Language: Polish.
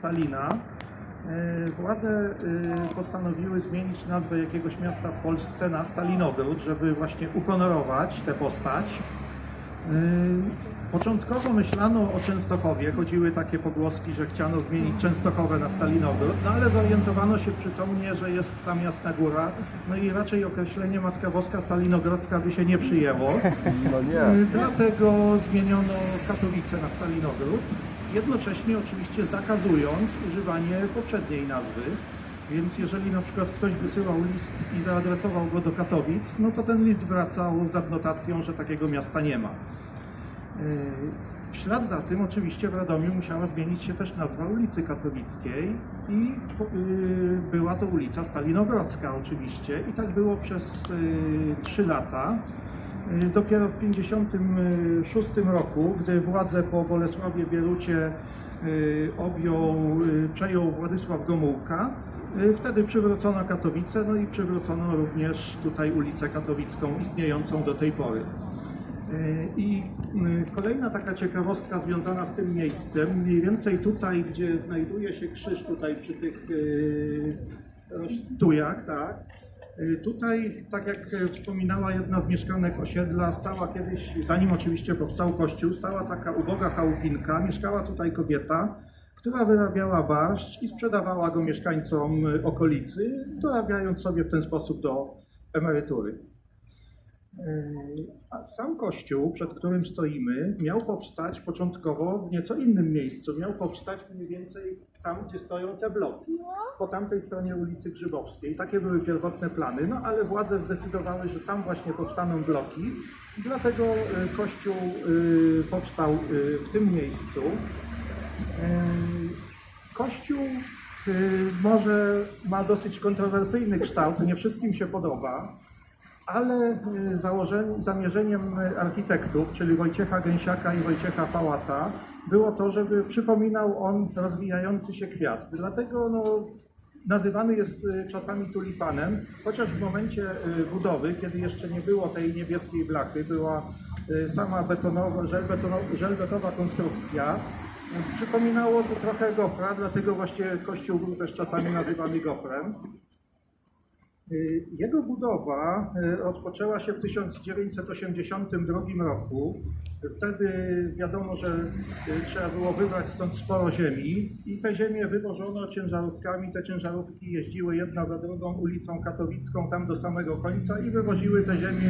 Stalina e, władze e, postanowiły zmienić nazwę jakiegoś miasta w Polsce na Stalinogród, żeby właśnie ukonorować tę postać. E, Początkowo myślano o Częstochowie, chodziły takie pogłoski, że chciano zmienić Częstochowę na Stalinogród, no ale zorientowano się przytomnie, że jest tam Jasna Góra, no i raczej określenie Matka Boska Stalinogrodzka by się nie przyjęło. No nie. Dlatego zmieniono Katowice na Stalinogród, jednocześnie oczywiście zakazując używanie poprzedniej nazwy. Więc jeżeli na przykład ktoś wysyłał list i zaadresował go do Katowic, no to ten list wracał z adnotacją, że takiego miasta nie ma. W ślad za tym oczywiście w Radomiu musiała zmienić się też nazwa ulicy Katowickiej i y, była to ulica Stalinogrodzka oczywiście i tak było przez y, trzy lata. Y, Dopiero w 1956 roku, gdy władzę po Bolesławie Bierucie y, objął, y, przejął Władysław Gomułka, wtedy przywrócono Katowice, no i przywrócono również tutaj ulicę Katowicką istniejącą do tej pory. I kolejna taka ciekawostka związana z tym miejscem, mniej więcej tutaj, gdzie znajduje się krzyż tutaj przy tych y, tujach, tak. Y, Tutaj, tak jak wspominała jedna z mieszkanek osiedla, stała kiedyś, zanim oczywiście powstał kościół, stała taka uboga chałupinka, mieszkała tutaj kobieta, która wyrabiała barszcz i sprzedawała go mieszkańcom y, okolicy, dorabiając sobie w ten sposób do emerytury. A sam kościół, przed którym stoimy, miał powstać początkowo w nieco innym miejscu. Miał powstać mniej więcej tam, gdzie stoją te bloki, po tamtej stronie ulicy Grzybowskiej. Takie były pierwotne plany, no ale władze zdecydowały, że tam właśnie powstaną bloki. Dlatego y, kościół y, powstał w tym miejscu. Kościół może ma dosyć kontrowersyjny kształt, nie wszystkim się podoba ale y, zamierzeniem architektów, czyli Wojciecha Gęsiaka i Wojciecha Pałata, było to, żeby przypominał on rozwijający się kwiat. Dlatego no, nazywany jest y, czasami tulipanem, chociaż w momencie y, budowy, kiedy jeszcze nie było tej niebieskiej blachy, była sama betonowa, żelbetowa konstrukcja, przypominało to trochę gofra, dlatego właśnie kościół był też czasami nazywany gofrem. Y, Jego budowa y, rozpoczęła się w 1982 roku. Wtedy wiadomo, że y, trzeba było wybrać stąd sporo ziemi i te ziemię wywożono ciężarówkami. Te ciężarówki jeździły jedna za drugą ulicą katowicką tam do samego końca i wywoziły te ziemię